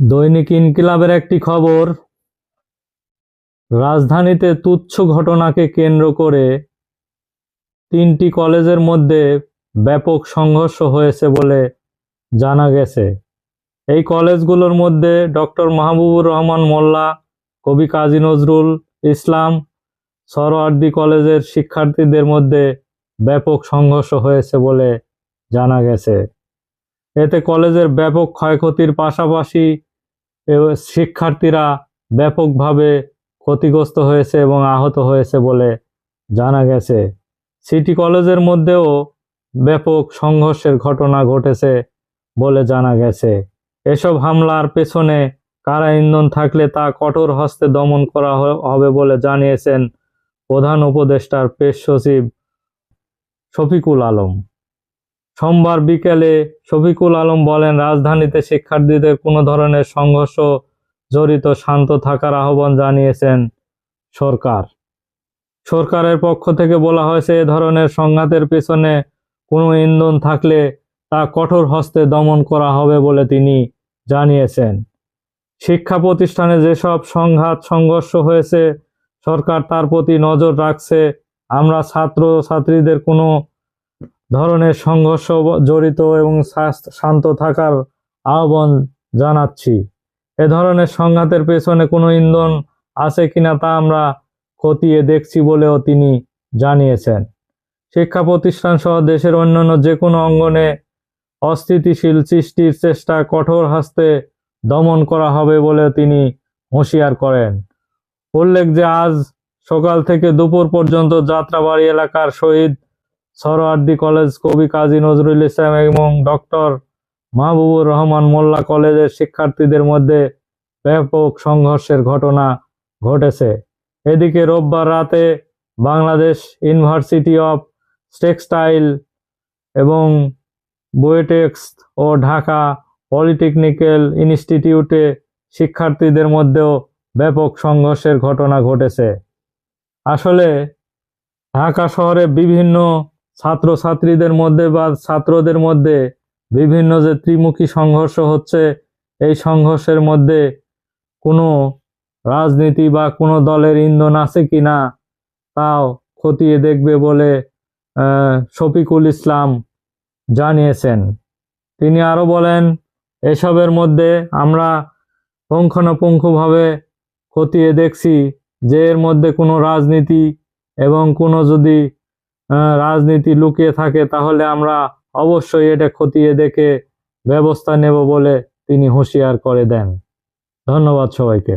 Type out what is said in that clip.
দৈনিক ইনকিলাবের একটি খবর। রাজধানীতে তুচ্ছ ঘটনাকে কেন্দ্র করে তিনটি কলেজের মধ্যে ব্যাপক সংঘর্ষ হয়েছে বলে জানা গেছে। এই কলেজগুলোর মধ্যে ডক্টর মাহবুবুর রহমান মোল্লা, কবি কাজী নজরুল ইসলাম, সরওয়ার্দী কলেজের শিক্ষার্থীদের মধ্যে ব্যাপক সংঘর্ষ হয়েছে বলে জানা গেছে। এতে কলেজের ব্যাপক ক্ষয়ক্ষতির পাশাপাশি শিক্ষার্থীরা ব্যাপকভাবে ক্ষতিগ্রস্ত হয়েছে এবং আহত হয়েছে বলে জানা গেছে। সিটি কলেজের মধ্যেও ব্যাপক সংঘর্ষের ঘটনা ঘটেছে বলে জানা গেছে। এসব হামলার পেছনে কারা ইন্ধন থাকলে তা কঠোর হস্তে দমন করা হবে বলে জানিয়েছেন প্রধান উপদেষ্টার পেশ সচিব শফিকুল আলম। সোমবার বিকেলে শফিকুল আলম বলেন, রাজধানীতে শিক্ষার্থীদের কোনো ধরনের সংঘর্ষ জড়িত শান্ত থাকার আহ্বান জানিয়েছেন সরকার। সরকারের পক্ষ থেকে বলা হয়েছে, এ ধরনের সংঘাতের পেছনে কোনো ইন্ধন থাকলে তা কঠোর হস্তে দমন করা হবে বলে তিনি জানিয়েছেন। শিক্ষা প্রতিষ্ঠানে যেসব সংঘাত, সংঘর্ষ হয়েছে, সরকার তার প্রতি নজর রাখছে। আমরা ছাত্র ছাত্রীদের কোনো ধরনের সংঘর্ষ জড়িত এবং শান্ত থাকার আহ্বান জানাচ্ছি। এ ধরনের সংঘাতের পেছনে কোনো ইন্ধন আছে কিনা তা আমরা খতিয়ে দেখছি বলেও তিনি জানিয়েছেন। শিক্ষা প্রতিষ্ঠান সহ দেশের অন্যান্য যে কোনো অঙ্গনে অস্থিতিশীল সৃষ্টির চেষ্টা কঠোর হস্তে দমন করা হবে বলে তিনি হুঁশিয়ার করেন। উল্লেখ যে আজ সকাল থেকে দুপুর পর্যন্ত যাত্রাবাড়ি এলাকার শহীদ সরওয়ার্দী কলেজ, কবি কাজী নজরুল ইসলাম এবং ডক্টর মাহবুবুর রহমান মোল্লা কলেজের শিক্ষার্থীদের মধ্যে ব্যাপক সংঘর্ষের ঘটনা ঘটেছে। এদিকে রোববার রাতে বাংলাদেশ ইউনিভার্সিটি অফ টেক্সটাইল এবং বুয়েটেক্স ও ঢাকা পলিটেকনিক্যাল ইনস্টিটিউটে শিক্ষার্থীদের মধ্যেও ব্যাপক সংঘর্ষের ঘটনা ঘটেছে। আসলে ঢাকা শহরে বিভিন্ন ছাত্রছাত্রীদের মধ্যে বা ছাত্রদের মধ্যে বিভিন্ন যে ত্রিমুখী সংঘর্ষ হচ্ছে, এই সংঘর্ষের মধ্যে কোনো রাজনীতি বা কোনো দলের ইন্ধন আছে কি না, তাও খতিয়ে দেখবে বলে শফিকুল ইসলাম জানিয়েছেন। তিনি আরও বলেন, এসবের মধ্যে আমরা পুঙ্খানুপুঙ্খভাবে খতিয়ে দেখছি যে এর মধ্যে কোনো রাজনীতি এবং কোনো যদি রাজনীতি লুকিয়ে থাকে, তাহলে আমরা অবশ্যই এটা খতিয়ে দেখে ব্যবস্থা নেব বলে তিনি হুঁশিয়ার করে দেন। ধন্যবাদ সবাইকে।